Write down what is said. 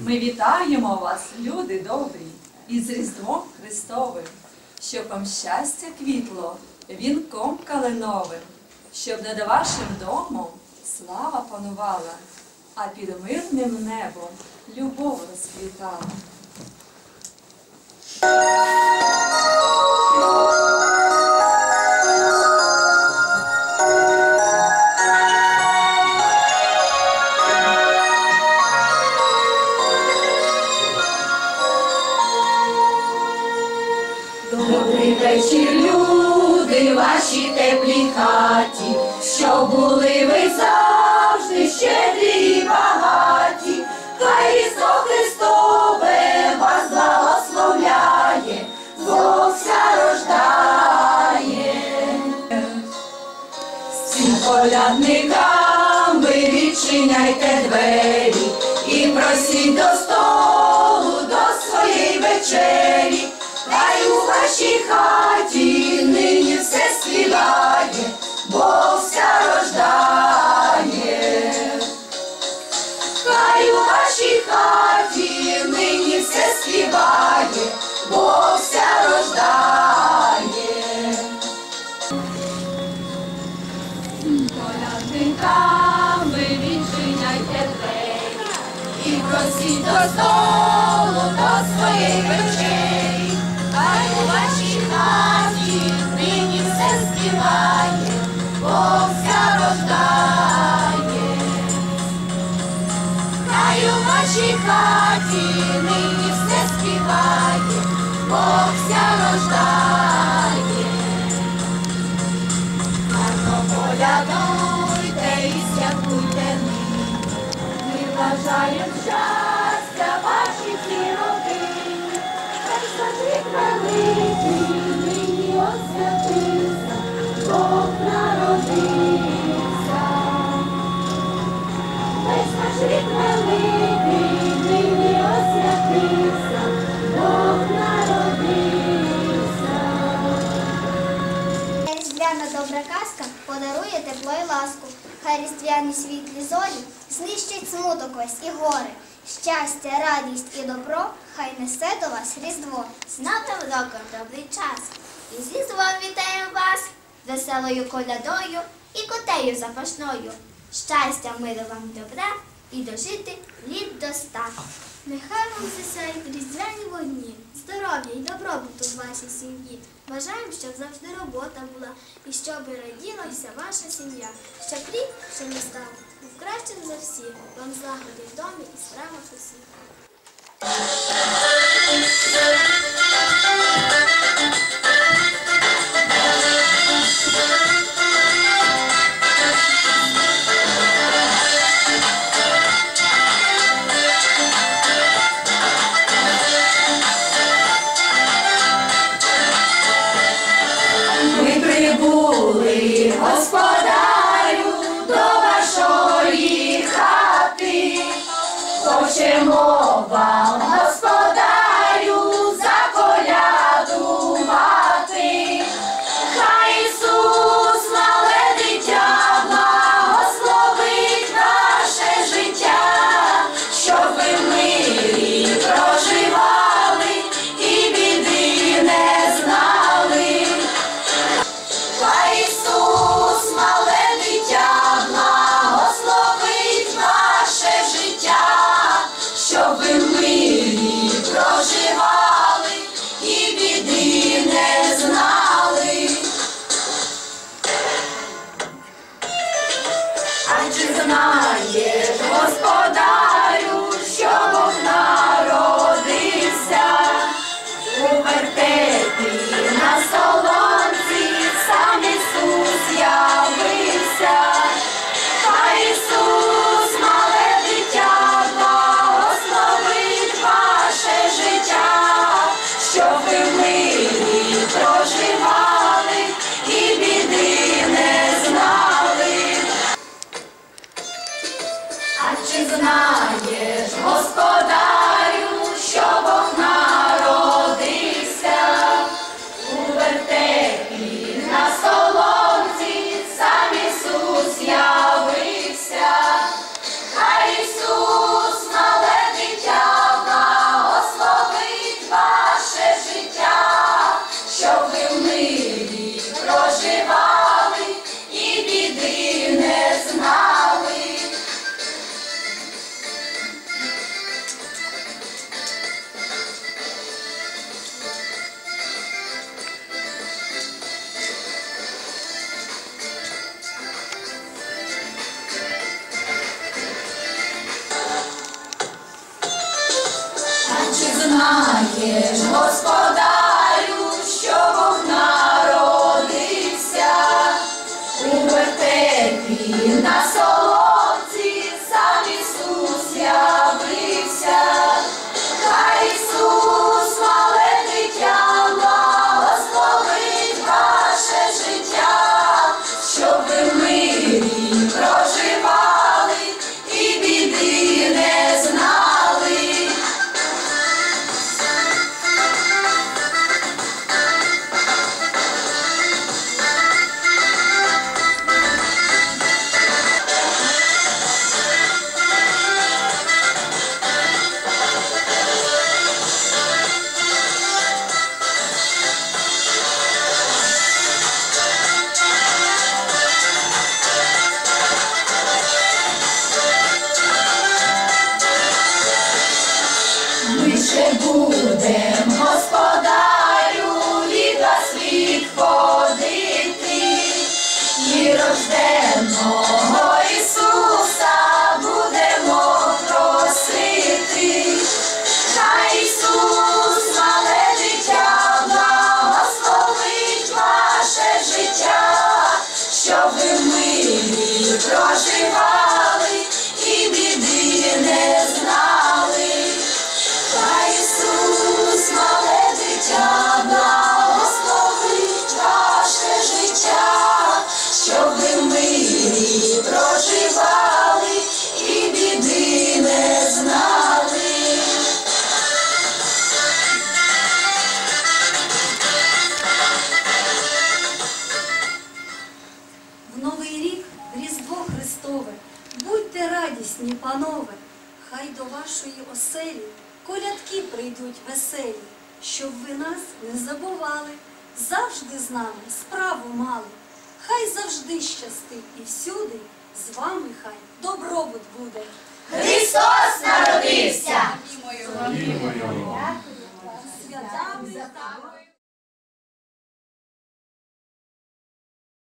Ми вітаємо вас, люди добрі, із Різдвом Христовим, щоб вам щастя квітло вінком калиновим, щоб над вашим домом слава панувала, а під мирним небом любов розквітала. Вечір, люди, ваші теплі хаті, що були ви завжди щедрі і багаті, хай Різдво Христове вас благословляє, Бог ся рождає. Всім колядникам ви відчиняйте двері і просіть до у вашій хаті нині все співає, Бог ся рождає. Хай у вашій хаті нині все співає, Бог ся рождає. Колядникам ви відчиняйте двері і просіть до столу до своєї вечері. Хай у вашій хаті нині все співає, Бог ся рождає. Гарно полядуйте і святкуйте нині. Ми бажаємо щастя вашій цій родині. Хай садик великий нині освятився, Бог народився. Хай різдвяні світлі зорі знищать смуток весь і горе. Щастя, радість і добро, хай несе до вас Різдво. З Новим роком добрий час. І зі Різдвом вітаємо вас, веселою колядою і котею запашною. Щастя, миру вам добра і дожити літ до ста. Нехай вам засяють різдвяні вогні, здоров'я і добробуту в вашій сім'ї. Бажаємо, щоб завжди робота була і щоб раділася ваша сім'я. Щоб рік, що не став, був кращим за всіх. Вам злагоди в домі і справах усіх. to the mind. Yeah. 是吗 знаєш, господарю, І рожденого В Новий рік Різдво Христове, будьте радісні, панове, хай до вашої оселі колядки прийдуть веселі, щоб ви нас не забували, завжди з нами справу мали. Хай завжди щастить і всюди, з вами хай добробут буде. Христос народився! Славімо Його!